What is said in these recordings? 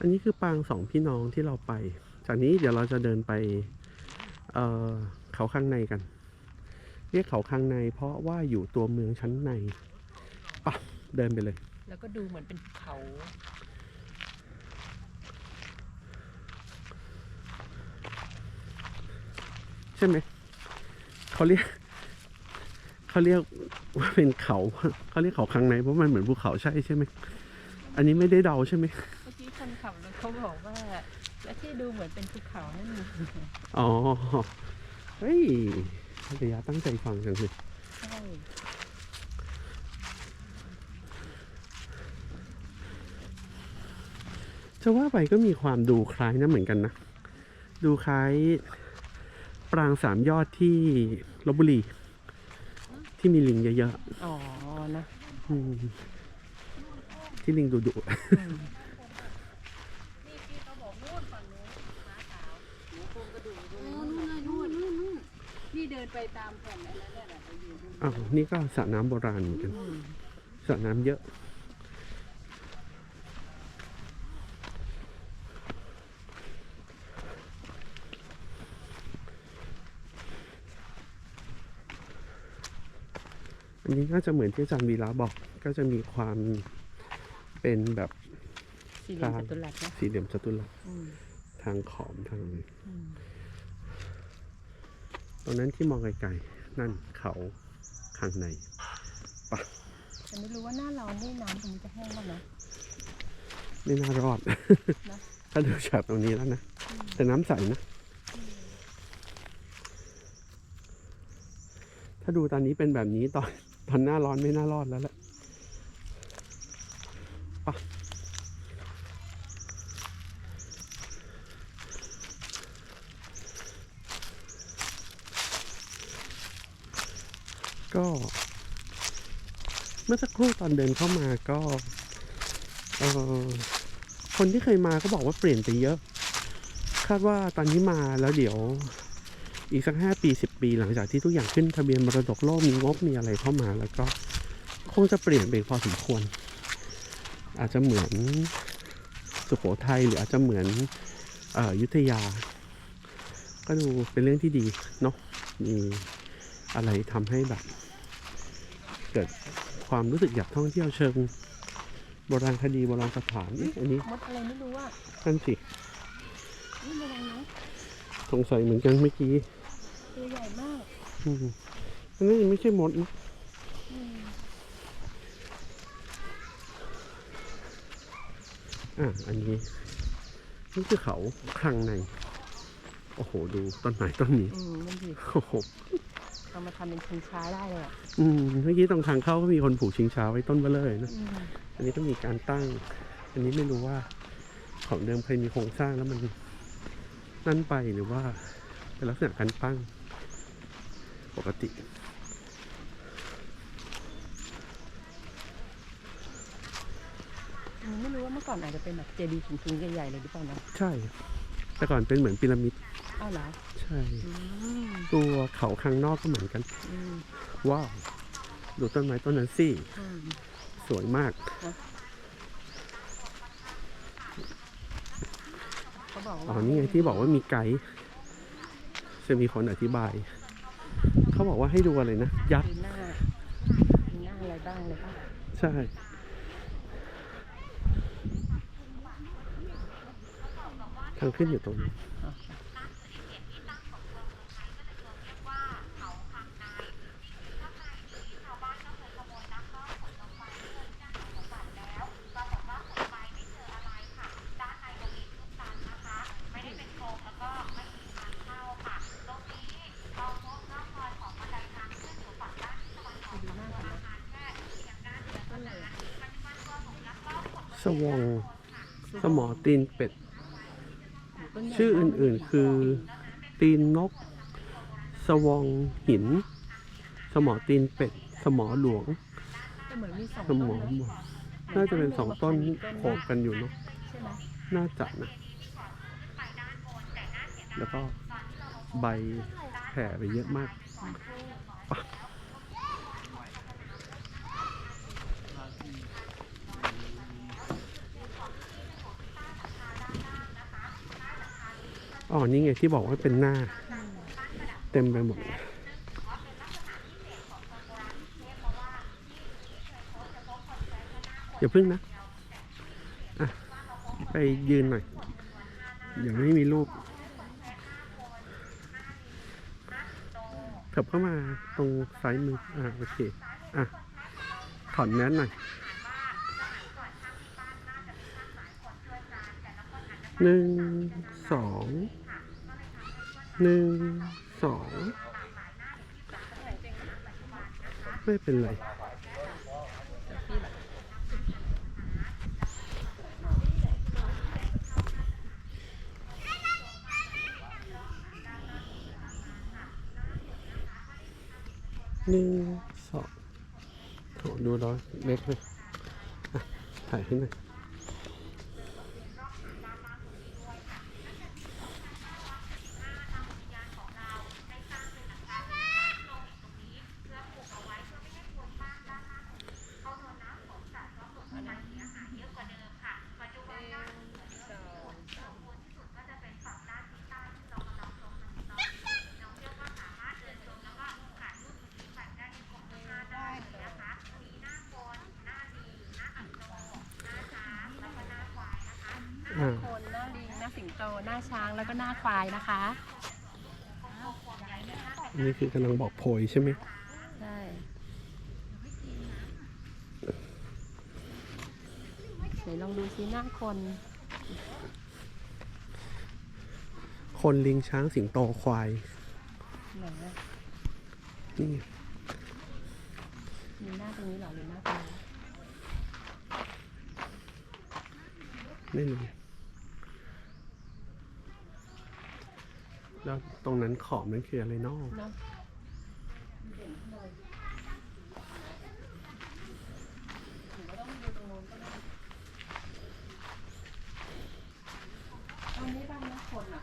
อันนี้คือปางสองพี่น้องที่เราไป จากนี้เดี๋ยวเราจะเดินไปเเขาข้างในกัน เรียกเขาข้างใน เพราะว่าอยู่ตัวเมืองชั้นในปะเดินไปเลย แล้วก็ดูเหมือนเป็นเขาใช่ไหมเขาเรียกเขาเรียกว่าเป็นเขาเขาเรียกเขาข้างในเพราะมันเหมือนภูเขาใช่ใช่ไหมอันนี้ไม่ได้เดาใช่ไหม คนขับรถเขาบอกว่า และที่ดูเหมือนเป็นภูเขานั่นอ๋อ เฮ้ยภรรยาตั้งใจฟังจังเลยใช่จะว่าไปก็มีความดูคล้ายนะเหมือนกันนะ ดูคล้ายปรางสามยอดที่ลบบุรี ที่มีลิงเยอะอ๋อนะๆอืมที่ลิงดุดุอืม อ๋อนู่นน่ะนู่นนู่นนู่นพี่เดิ นไปตามแผ่นนั้นน่ะไปอยู่ดูอ้าวนี่ก็สระน้ำโบราณเหมือนกันสระน้ำเยอะ อันนี้น่าจะเหมือนที่อาจารย์วีระบอก ก็จะมีความเป็นแบบสี่เหลี่ยมจัตุรัสนะ สี่เหลี่ยมจัตุรัสอืม ทางขอมทางอะไร อืม ตรงนั้นที่มองไกลๆนั่นเขาข้างในแต่ไม่รู้ว่าหน้าร้อนนี่น้ำตรงนี้จะแห้งบ้างนะไม่น่ารอดนะถ้าดูจากตรงนี้แล้วนะ แต่น้ำใสนะ ถ้าดูตอนนี้เป็นแบบนี้ตอนตอนหน้าร้อนไม่น่ารอดแล้วแหละ ก็ เมื่อสักครู่ตอนเดินเข้ามาก็เออคนที่เคยมาก็บอกว่าเปลี่ยนไปเยอะ คาดว่าตอนนี้มาแล้วเดี๋ยวอีกสักห้าปีสิบปี หลังจากที่ทุกอย่างขึ้นทะเบียนมรดกโลกมีงบมีอะไรเข้ามาแล้วก็คงจะเปลี่ยนไปพอสมควร อาจจะเหมือนสุโขทัยหรืออาจจะเหมือนออยุธยา ก็ดูเป็นเรื่องที่ดีเนาะมี อะไรทำให้แบบ เกิดความรู้สึกอยากท่องเที่ยวเชิงโบราณคดีโบราณสถานเอ๊ะอันนี้มดอะไรไม่รู้อะนั่นสินี่ระวังนะสงสัยเหมือนกันเมื่อกี้ตัวใหญ่มากอืมอันนี้ไม่ใช่มดนะอะอันนี้นี่คือเขาคลังใน โอ้โห ดูต้นไม้ต้นนี้อืมมันดีโอ้โห เอามาทำเป็นชิงช้าได้เลยอะอืมเมื่อกี้ตรงทางเข้าก็มีคนผูกชิงช้าไว้ต้นเบลเลยนะอืมอันนี้ก็มีการตั้ง อันนี้ไม่รู้ว่าของเดิมเคยมีโครงสร้างแล้วมันนั่นไปหรือว่าเป็นลักษณะการตั้งปกติอืมไม่รู้ว่าเมื่อก่อนอาจจะเป็นแบบเจดีย์สูงๆใหญ่ๆเลยหรือเปล่านะ ใช่ แต่ก่อนเป็นเหมือนพีระมิด อ้าวเหรอใช่อืมตัวเขาข้างนอกก็เหมือนกันอืมว้าว ดูต้นไม้ต้นนั้นสิอืมสวยมาก เขาบอกว่าอ๋อนี่ไงที่บอกว่ามีไกด์จะมีคนอธิบาย เขาบอกว่าให้ดูอะไรนะ ยักษ์ มีหน้ามีหน้าอะไรบ้างเลยป่ะใช่ ทางขึ้นอยู่ตรงนี้ สวองสมอตีนเป็ดต้นใหญ่ชื่ออื่นๆคือ ตีนนก สวองหิน สมอตีนเป็ด สมอหลวงแต่เหมือนมีสองสต้นมอนะหมวกน่าจะเป็นสองต้นโขกกันอยู่เนาะใช่ไหมน่าจะนะ แล้วก็ใบแผ่ไปเยอะมาก อ๋อนี่ไงที่บอกว่าเป็นหน้า เต็มไปหมดอย่าพึ่งนะอะไปยืนหน่อยเดี๋ยวไม่มีรูปเถิบเข้ามาตรงซ้ายมือ อ่าโอเค อะ ถอนแมสหน่อยหนึ่งสอง หนึ่งสองไม่เป็นไรหนึ่งสองโหดูร้อยเล็กเลยถ่ายให้หน่อยอ่า คนหน้าลิงหน้าสิงโต หน้าช้างแล้วก็หน้าควายนะคะอันนี้คือกำลังบอกโพยใช่ไหมใช่ไหนลองดูซิหน้าคน คนลิงช้างสิงโตควายไหนอะนี่มีหน้าตรงนี้เหรอหรือหน้าตรงนี้ไม่รู้ แล้วตรงนั้นขอบนั้นคืออะไรนอกเนาะตอนนี้บ้านหน้าคนอะ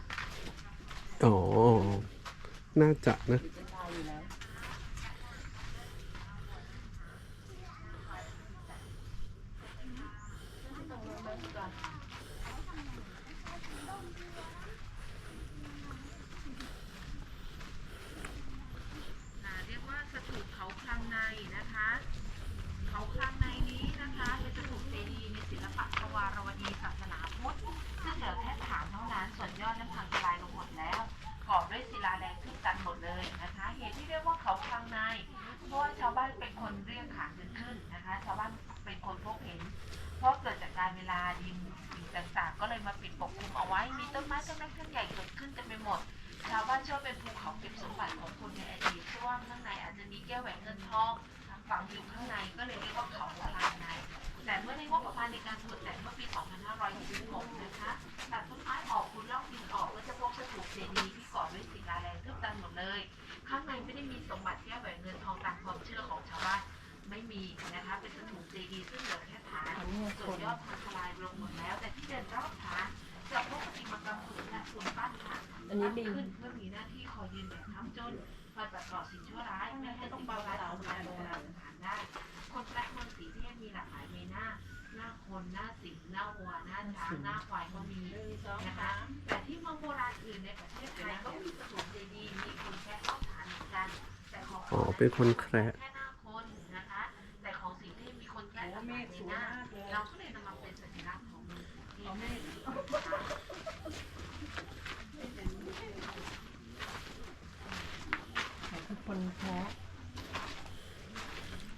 อ๋อ น่าจะนะ จะตายอยู่แล้ว เรียกว่าสถูปเขาคลังในนะคะ เขาคลังในนี้นะคะเป็นสถูปเจดีย์ในศิลปะทวารวดีศาสนาพุทธซึ่งเหลือแค่ฐานเท่านั้นส่วนยอดนั้นพังทลายลงหมดแล้วก่อด้วยศิลาแรงทึบตันหมดเลยนะคะ เหตุที่เรียกว่าเขาคลังในเพราะว่าชาว บ้านเป็นคนเรียกขานกันขึ้นนะคะ ชาวบ้านเป็นคนพบเห็น เพราะเกิดจากการเวลาดินสิ่งต่างๆ ก็เลยมาปิดปกคลุมเอาไว้ มีต้นไม้ต้นเล็กต้นใหญ่เกิดขึ้นเต็มไปหมด ชาวบ้านเชื่อเป็นภูเขาเก็บสมบัติของคนในอดีตเชื่อว่าข้างในอาจจะมีแก้วแหวนเงินทองฝังอยู่ข้างในก็เลยเรียกว่าเขาพลานในแต่เมื่อในงบประมาณในการตรวจแต่เมื่อปี 2566 ขึ้นเพื่อมีหน้าที่คอยยืนแบบค้ำจนคอยปัดเป่าสิ่งชั่วร้ายไม่ให้สิ่งชั่วร้ายทำลายโบราณสถานได้ คนแปลกเมืองสีเทพมีหลากหลายเมหน้า หน้าคนหน้าสิงหน้าวัวหน้าช้างหน้าควายก็มีนะคะ แต่ที่เมืองโบราณอื่นในประเทศไทยก็มีสถูปเจดีย์มีคนแค่เข้าฐานเหมือนกันแต่ของอ๋อเป็นคนแคระแค่หน้าคนนะคะ แต่ของสีเทพมีคนแค่หลากหลายเมหน้าเราก็เลยนำมาเป็นสัญลักษณ์ของเมืองสีเทพนะ คะไหนคือคนแพ้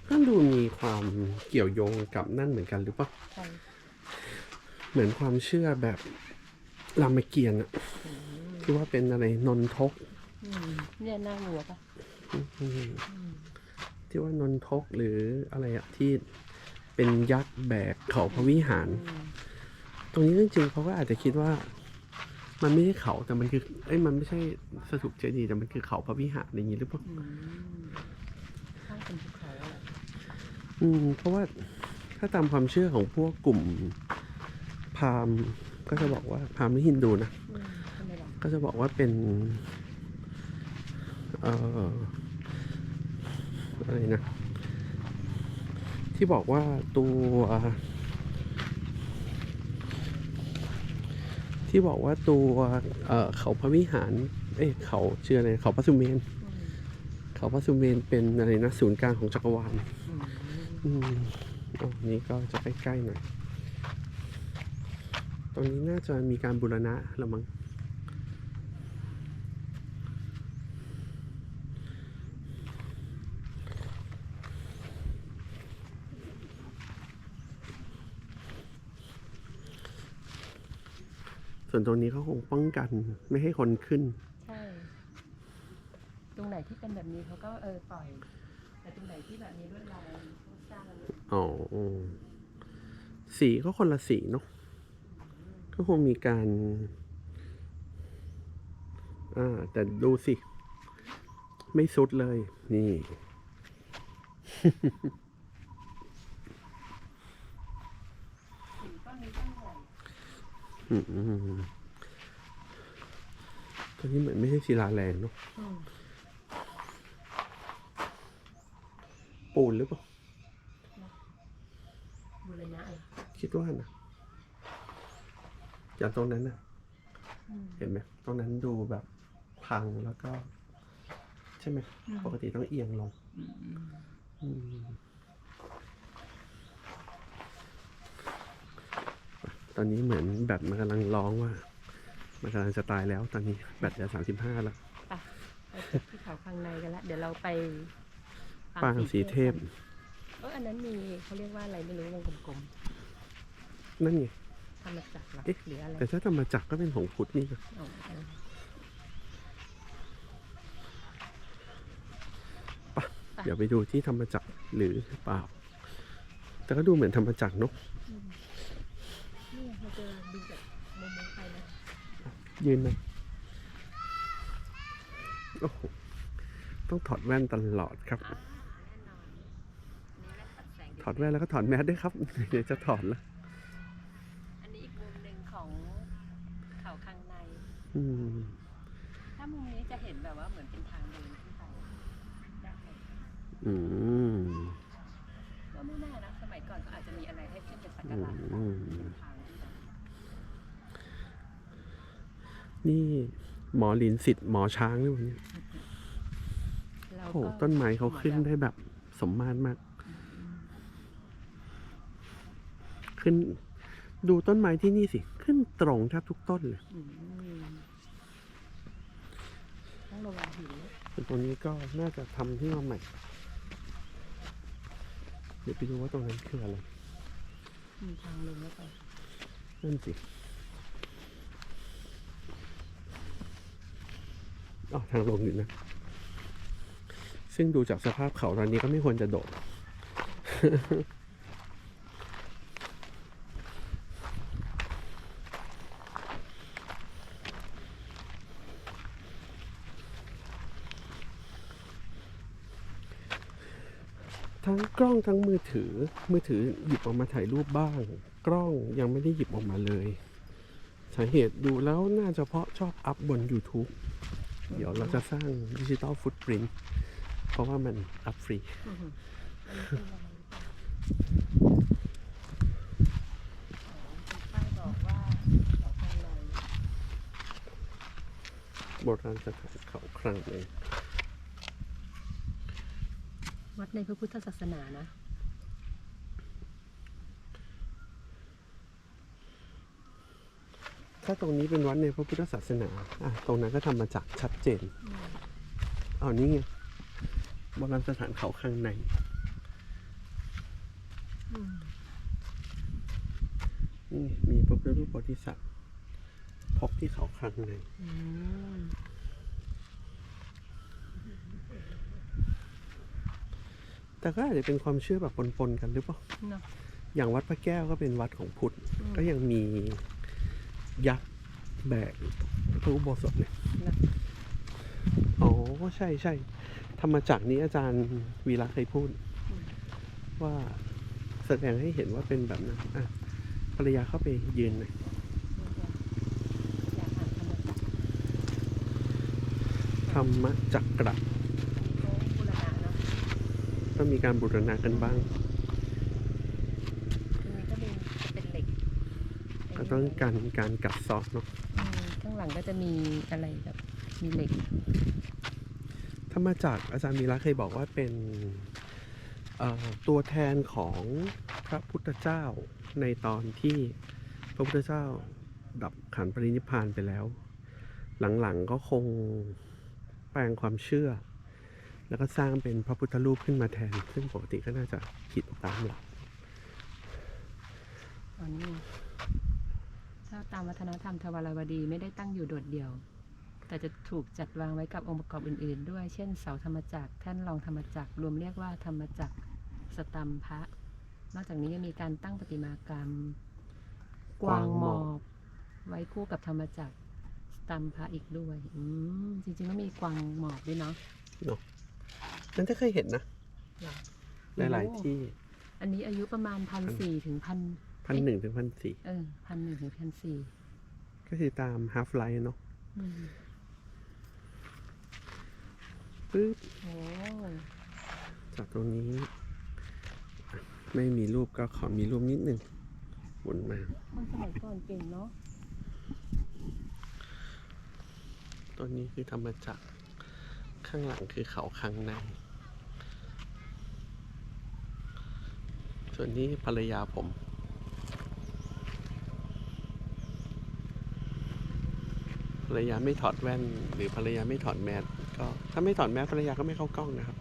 ก็ดูมีความเกี่ยวโยงกับนั่นเหมือนกันหรือเปล่า ใครเหมือนความเชื่อแบบรามเกียรติ์อะที่ว่าเป็นอะไรนนทกอืมเนี่ยหน้าหัวปะอืมที่ว่านนทกหรืออะไรอะที่เป็นยักษ์แบกเขาพระวิหาร อืมตรงนี้จริงๆเขาก็อาจจะคิดว่า มันไม่ใช่เขาแต่มันคือเอ้ยมันไม่ใช่สถูปเจดีย์แต่มันคือเขาพระวิหารอย่างนี้หรือเปล่าอืมข้างเป็นภูเขาอะอืมเพราะว่าถ้าตามความเชื่อของพวกกลุ่มพราหมณ์ก็จะบอกว่าพราหมณ์หรือฮินดูนะ อืมทำไมล่ะก็จะบอกว่าเป็น เอ่ออะไรนะ ที่บอกว่าตัว ที่บอกว่าตัวเขาพระวิหาร เอ้เขาเชื่ออะไรเขาพระสุเมน เขาพระสุเมนเป็นอะไรนะศูนย์กลางของจักรวาลอืมอ๋อนี่ก็จะใกล้ๆหน่อย ตรงนี้น่าจะมีการบูรณะละมั้ง ส่วนตรงนี้เขาคงป้องกันไม่ให้คนขึ้น ใช่ ตรงไหนที่เป็นแบบนี้เขาก็เออปล่อย แต่ตรงไหนที่แบบนี้ลวดลายเขาสร้างอ๋อสีก็คนละสีเนาะก็คงมีการ อ่า แต่ดูสิ ไม่สุดเลย นี่ ก้อนนี้ก้อนใหญ่ อืม ตัวนี้เหมือนไม่ใช่ศิลาแรงเนาะอืมปูนหรือเปล่าบูรณะเหรอคิดว่านะอย่างตรงนั้นน่ะอืมเห็นไหมตรงนั้นดูแบบพังแล้วก็ ใช่ไหมปกติต้องเอียงลงอืม ตอนนี้เหมือนแบตมันกำลังร้องว่า มันกำลังจะตายแล้ว ตอนนี้แบตเหลือสามสิบห้าแล้วไปไปเก็บที่เขาข้างในกันละเดี๋ยวเราไปปางสีเทพกันเอออันนั้นมีเขาเรียกว่าอะไรไม่รู้วงกลมนั่นไงๆทำมาจากเหรอเอ๊ะหรืออะไรแต่ถ้าธรรมจักรก็เป็นของพุทธนี่นะอ๋อเออเดี๋ยวไปดูที่ธรรมจักรหรือเปล่า แต่ก็ดูเหมือนธรรมจักรเนอะ นี่เราจะดูจากมุมมองไปนะ ยืนนะโอ้โหต้องถอดแว่นตลอดครับแน่นอนนี่แหละตัดแสงถอดแว่นแล้วก็ถอดแมสด้วยครับ เดี๋ยวจะถอดแล้วอันนี้อีกมุมหนึ่งของเขาข้างในอืมถ้ามุมนี้จะเห็นแบบว่าเหมือนเป็นทางเดินขึ้นไปได้อืมก็ไม่แน่นะสมัยก่อนก็อาจจะมีอะไรให้ขึ้นไปสักการะ อืม เป็ นทางขึ้นไปนี่หมอลินสิทธิ์หมอช้างด้วยเนี่ยเราโอ้โหก็ต้นไม้เขาขึ้นได้แบบสมมาตรมาก ขึ้นดูต้นไม้ที่นี่สิ ขึ้นตรงแทบทุกต้นเลยอืมต้องระวังหินนะส่วนตรงนี้ก็น่าจะทำที่มาใหม่ เดี๋ยวไปดูว่าตรงนั้นคืออะไรมีทางลงแล้วไปนั่นสิ ออทางลงอยู่นะ ซึ่งดูจากสภาพเขาตอนนี้ก็ไม่ควรจะโดดทั้งกล้องทั้งมือถือมือถือหยิบออกมาถ่ายรูปบ้าง กล้องยังไม่ได้หยิบออกมาเลย สาเหตุดูแล้วน่าจะเพราะชอบอัพบน YouTube เดี๋ยวเราจะสร้างดิจิตอลฟุตปรินเพราะว่ามันอัพฟรีป้ายบอกว่าเขาข้างในโบราณสถานเขาครั้งเลย วัดในพระพุทธศาสนานะ ถ้าตรงนี้เป็นวัดในพระพุทธศาสนาอะตรงนั้นก็ทำมาจากชัด เจนเอานี่ไงโบราณสถานเขาข้างในนี่มีพระพุทธรูปโพธิสัตว์พบที่เขาข้างในอืมแต่ก็อาจจะเป็นความเชื่อแบบปนๆกันหรือเปล่าเนาะอย่างวัดพระแก้วก็เป็นวัดของพุทธอืมก็ยังมียักษ์แบกพระอุโบสถเลยนะอ๋อ ใช่ใช่ธรรมจักรนี้อาจารย์วีระเคยพูด ว่าแสดงให้เห็นว่าเป็นแบบนั้นอะภรรยาเข้าไปยืนหน่อยอยากอ่านธรรมจักรธรรมจักระโอ้บุรณะเนาะก็มีการบูรณะกันบ้างตรงนี้ก็เป็นเป็นเหล็กก็ต้องการการกัดเซาะเนาะอืมข้างหลังก็จะมีอะไรแบบมีเหล็ก ธรรมจักรอาจารย์มีระเคยบอกว่าเป็นตัวแทนของพระพุทธเจ้าในตอนที่พระพุทธเจ้าดับขันปรินิพพานไปแล้ว หลังๆก็คงแปลงความเชื่อ แล้วก็สร้างเป็นพระพุทธรูปขึ้นมาแทน ซึ่งปกติก็น่าจะผิดตามหลักอันนี้ถ้าตามวัฒนธรรมทวารวดีไม่ได้ตั้งอยู่โดดเดี่ยว แต่จะถูกจัดวางไว้กับองค์ประกอบอื่น ๆ ด้วยเช่นเสาธรรมจักรแท่นรองธรรมจักรรวมเรียกว่าธรรมจักรสตัมพะนอกจากนี้ยังมีการตั้งประติมากรรม กวางหมอบ ไว้คู่กับธรรมจักรสตัมพะอีกด้วย อืมจริงๆแล้วมีกวางหมอบด้วยเนาะนั่นจะเคยเห็นนะ เหรอหลาย ๆ ที่อันนี้อายุประมาณพันสี่ถึงพันพันหนึ่งถึงพันสี่เออพันหนึ่งถึงพันสี่ก็คือตาม half life เนาะ อืม ปึ๊บโอ้จากตรงนี้อะไม่มีรูปก็ขอมีรูปนิดหนึ่งหมุนมาคนสมัยก่อนเก่งเนาะตัวนี้คือธรรมจักรข้างหลังคือเขาข้างในส่วนนี้ภรรยาผม ภรรยาไม่ถอดแว่น หรือภรรยาไม่ถอดแมสก็ถ้าไม่ถอดแมสภรรยาก็ไม่เข้ากล้องนะครับ